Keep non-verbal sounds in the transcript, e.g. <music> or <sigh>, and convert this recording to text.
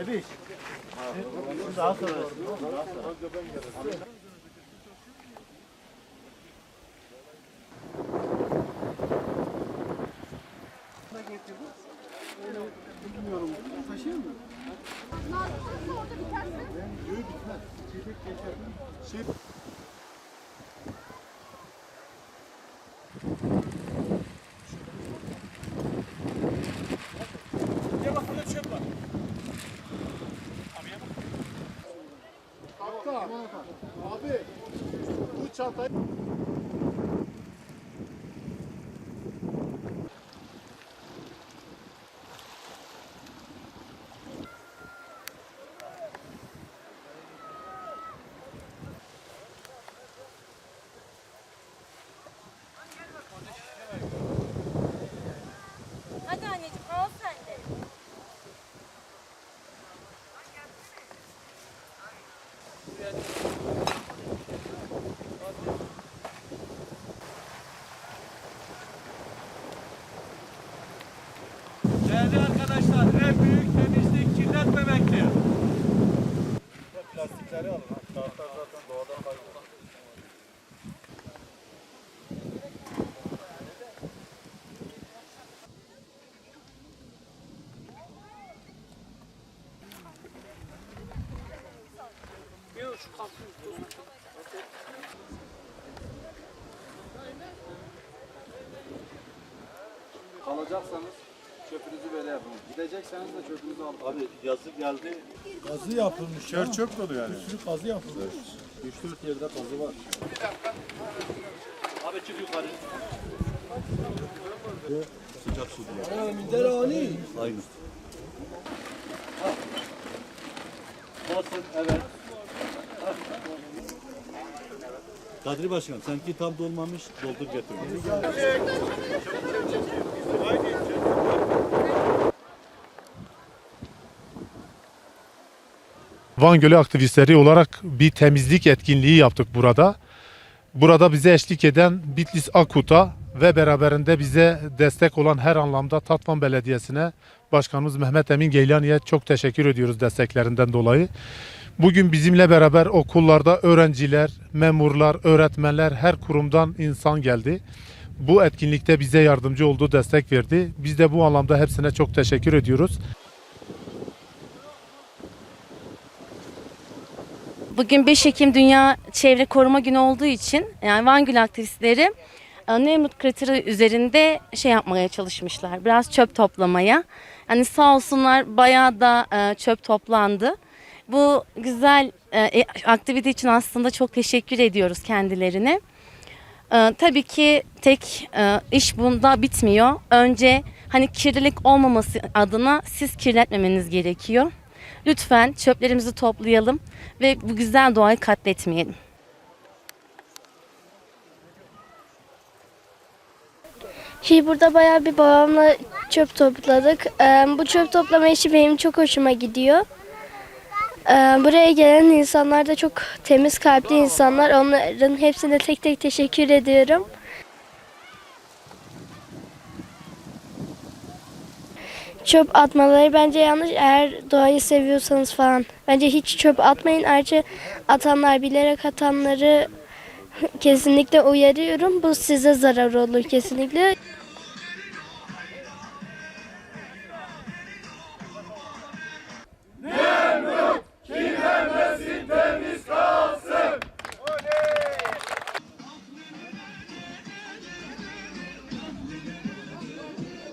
Ebiş. Daha sonra. Daha sonra. Bilmiyorum. Taşıyayım mı? Şey, abi bu çantayı Değerli arkadaşlar, en büyük temizlik kirletmemektir. Plastikleri alın. Kağıtlar zaten doğadan kaybolur. Kalacaksanız çöpünüzü böyle yapın. Gidecekseniz de çöpünüzü alın. Abi yazı geldi. kazı yapılmış. Çör çöp dolu yani. Bir sürü kazı yapılmış. 3-4 yerde kazı var. Abi çık yukarı. Sıcak su diye. Aynı. Basın evet. Kadri Başkan sanki tam dolmamış doldur getir. Van Gölü aktivistleri olarak bir temizlik etkinliği yaptık burada. Burada bize eşlik eden Bitlis Akut'a ve beraberinde bize destek olan her anlamda Tatvan Belediyesi'ne Başkanımız Mehmet Emin Geylani'ye çok teşekkür ediyoruz desteklerinden dolayı. Bugün bizimle beraber okullarda öğrenciler, memurlar, öğretmenler her kurumdan insan geldi. Bu etkinlikte bize yardımcı oldu, destek verdi. Biz de bu anlamda hepsine çok teşekkür ediyoruz. Bugün 5 Ekim Dünya Çevre Koruma Günü olduğu için yani Van Gölü aktivistleri e, Nemrut krateri üzerinde şey yapmaya çalışmışlar. Biraz çöp toplamaya. Yani sağ olsunlar bayağı da e, çöp toplandı. Bu güzel e, aktivite için aslında çok teşekkür ediyoruz kendilerine. E, tabii ki tek e, iş bunda bitmiyor. Önce hani kirlilik olmaması adına siz kirletmemeniz gerekiyor. Lütfen çöplerimizi toplayalım ve bu güzel doğayı katletmeyelim. Şey burada bayağı bir babamla çöp topladık. Ee, bu çöp toplama işi benim çok hoşuma gidiyor. Ee, buraya gelen insanlar da çok temiz kalpli insanlar. Onların hepsine tek tek teşekkür ediyorum. Çöp atmaları bence yanlış. Eğer doğayı seviyorsanız falan. Bence hiç çöp atmayın. Ayrıca atanlar bilerek atanları <laughs> kesinlikle uyarıyorum. Bu size zarar olur kesinlikle.